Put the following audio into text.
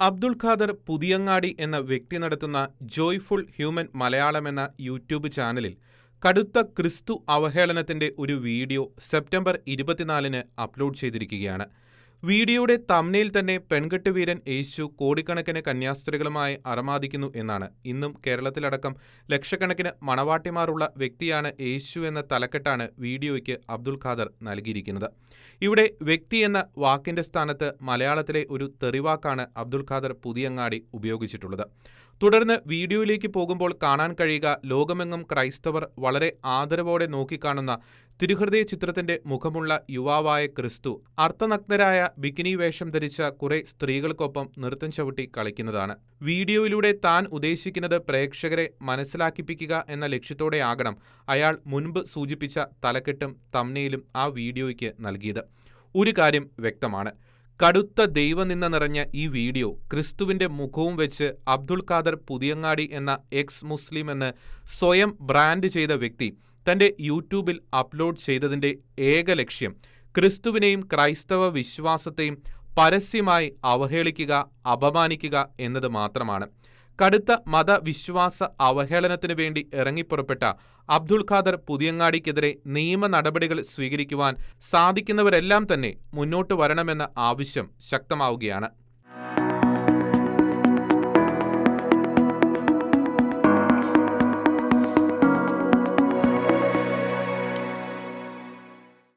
അബ്ദുൾ ഖാദർ പുതിയങ്ങാടി എന്ന വ്യക്തി നടത്തുന്ന ജോയ്ഫുൾ ഹ്യൂമൻ മലയാളം എന്ന യൂട്യൂബ് ചാനലിൽ കടുത്ത ക്രിസ്തു അവഹേളനത്തിന്റെ ഒരു വീഡിയോ സെപ്റ്റംബർ ഇരുപത്തിനാലിന് അപ്ലോഡ് ചെയ്തിരിക്കുകയാണ്. വീഡിയോയുടെ തമ്നയിൽ തന്നെ പെൺകെട്ട് വീരൻ യേശു കോടിക്കണക്കിന് കന്യാസ്ത്രീകളുമായി അറമാദിക്കുന്നു എന്നാണ്. ഇന്നും കേരളത്തിലടക്കം ലക്ഷക്കണക്കിന് മണവാട്ടിമാരുള്ള വ്യക്തിയാണ് യേശു എന്ന തലക്കെട്ടാണ് വീഡിയോയ്ക്ക് അബ്ദുൽ ഖാദർ നൽകിയിരിക്കുന്നത്. ഇവിടെ വ്യക്തി എന്ന വാക്കിന്റെ സ്ഥാനത്ത് മലയാളത്തിലെ ഒരു തെറിവാക്കാണ് അബ്ദുൽ ഖാദർ പുതിയങ്ങാടി ഉപയോഗിച്ചിട്ടുള്ളത്. തുടർന്ന് വീഡിയോയിലേക്ക് പോകുമ്പോൾ കാണാൻ കഴിയുക ലോകമെങ്ങും ക്രൈസ്തവർ വളരെ ആദരവോടെ നോക്കിക്കാണുന്ന തിരുഹൃദയ ചിത്രത്തിന്റെ മുഖമുള്ള യുവാവായ ക്രിസ്തു അർത്ഥനഗ്നരായ ബിക്കിനി വേഷം ധരിച്ച കുറെ സ്ത്രീകൾക്കൊപ്പം നൃത്തം ചവിട്ടി കളിക്കുന്നതാണ്. വീഡിയോയിലൂടെ താൻ ഉദ്ദേശിക്കുന്നത് പ്രേക്ഷകരെ മനസ്സിലാക്കിപ്പിക്കുക എന്ന ലക്ഷ്യത്തോടെയാകണം അയാൾ മുൻപ് സൂചിപ്പിച്ച തലക്കെട്ടും തമ്നയിലും ആ വീഡിയോയ്ക്ക് നൽകിയത്. ഒരു കാര്യം വ്യക്തമാണ് കടുത്ത ദൈവനിന്ന നിറഞ്ഞ ഈ വീഡിയോ ക്രിസ്തുവിന്റെ മുഖവും വെച്ച് അബ്ദുൾ ഖാദർ പുതിയങ്ങാടി എന്ന എക്സ് മുസ്ലിം എന്ന് സ്വയം ബ്രാൻഡ് ചെയ്ത വ്യക്തി തന്റെ യൂട്യൂബിൽ അപ്ലോഡ് ചെയ്തതിന്റെ ഏക ലക്ഷ്യം ക്രിസ്തുവിനെയും ക്രൈസ്തവ വിശ്വാസത്തെയും പരസ്യമായി അവഹേളിക്കുക അപമാനിക്കുക എന്നത് മാത്രമാണ്. കടുത്ത മതവിശ്വാസ അവഹേളനത്തിനു വേണ്ടി ഇറങ്ങിപ്പുറപ്പെട്ട അബ്ദുൾ ഖാദർ പുതിയങ്ങാടിക്കെതിരെ നിയമ നടപടികൾ സ്വീകരിക്കുവാൻ സാധിക്കുന്നവരെല്ലാം തന്നെ മുന്നോട്ട് വരണമെന്ന ആവശ്യം ശക്തമാവുകയാണ്.